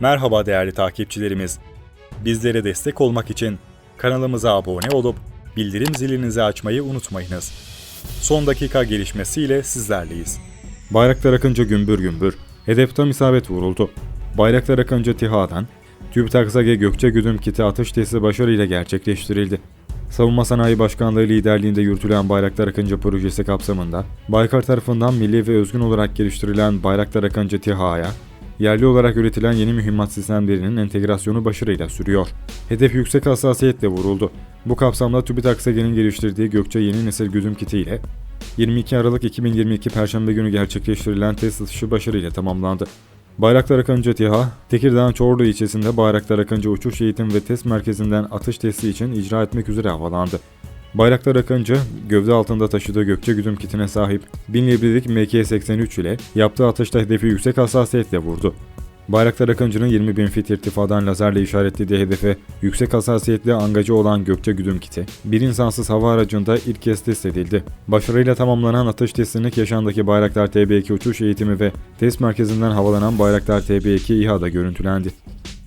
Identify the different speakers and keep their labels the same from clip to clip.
Speaker 1: Merhaba değerli takipçilerimiz. Bizlere destek olmak için kanalımıza abone olup bildirim zilinizi açmayı unutmayınız. Son dakika gelişmesiyle sizlerleyiz. Bayraktar Akıncı gümbür gümbür. Hedef tam isabet vuruldu. Bayraktar Akıncı TİHA'dan TÜBİTAK Zage Gökçe Güdüm Kiti atış testi başarıyla gerçekleştirildi. Savunma Sanayi Başkanlığı liderliğinde yürütülen Bayraktar Akıncı projesi kapsamında Baykar tarafından milli ve özgün olarak geliştirilen Bayraktar Akıncı TİHA'ya yerli olarak üretilen yeni mühimmat sistemlerinin entegrasyonu başarıyla sürüyor. Hedef yüksek hassasiyetle vuruldu. Bu kapsamda TÜBİTAK geliştirdiği Gökçe yeni nesil güdüm kiti ile 22 Aralık 2022 Perşembe günü gerçekleştirilen test atışı başarıyla tamamlandı. Bayraktar Akıncı TİHA, Tekirdağ Çorlu ilçesinde Bayraktar Akıncı Uçuş Eğitim ve Test Merkezi'nden atış testi için icra etmek üzere havalandı. Bayraktar Akıncı, gövde altında taşıdığı gökçe güdüm kitine sahip 1000 librelik MK-83 ile yaptığı atışta hedefi yüksek hassasiyetle vurdu. Bayraktar Akıncı'nın 20 bin fit irtifadan lazerle işaretlediği hedefe yüksek hassasiyetli angacı olan gökçe güdüm kiti, bir insansız hava aracında ilk kez test edildi. Başarıyla tamamlanan atış testini Keşan'daki Bayraktar TB2 uçuş eğitimi ve test merkezinden havalanan Bayraktar TB2 İHA'da görüntülendi.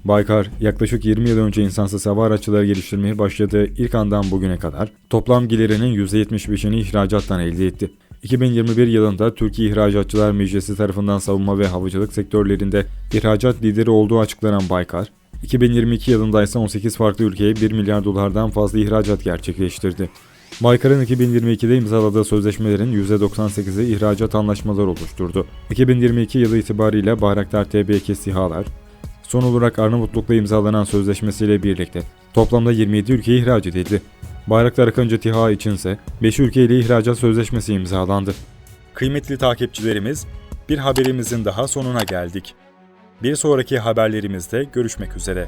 Speaker 1: Baykar, yaklaşık 20 yıl önce insansız hava araçları geliştirmeye başladığı ilk andan bugüne kadar toplam gelirinin %75'ini ihracattan elde etti. 2021 yılında Türkiye İhracatçılar Meclisi tarafından savunma ve havacılık sektörlerinde ihracat lideri olduğu açıklanan Baykar, 2022 yılında ise 18 farklı ülkeye 1 milyar dolardan fazla ihracat gerçekleştirdi. Baykar'ın 2022'de imzaladığı sözleşmelerin %98'i ihracat anlaşmaları oluşturdu. 2022 yılı itibariyle Bayraktar TB2 SİHA'lar, Son olarak Arnavutluk'la imzalanan sözleşmesiyle birlikte toplamda 27 ülkeye ihraç edildi. Bayraktar Akıncı TİHA içinse 5 ülkeyle ihracat sözleşmesi imzalandı. Kıymetli takipçilerimiz, bir haberimizin daha sonuna geldik. Bir sonraki haberlerimizde görüşmek üzere.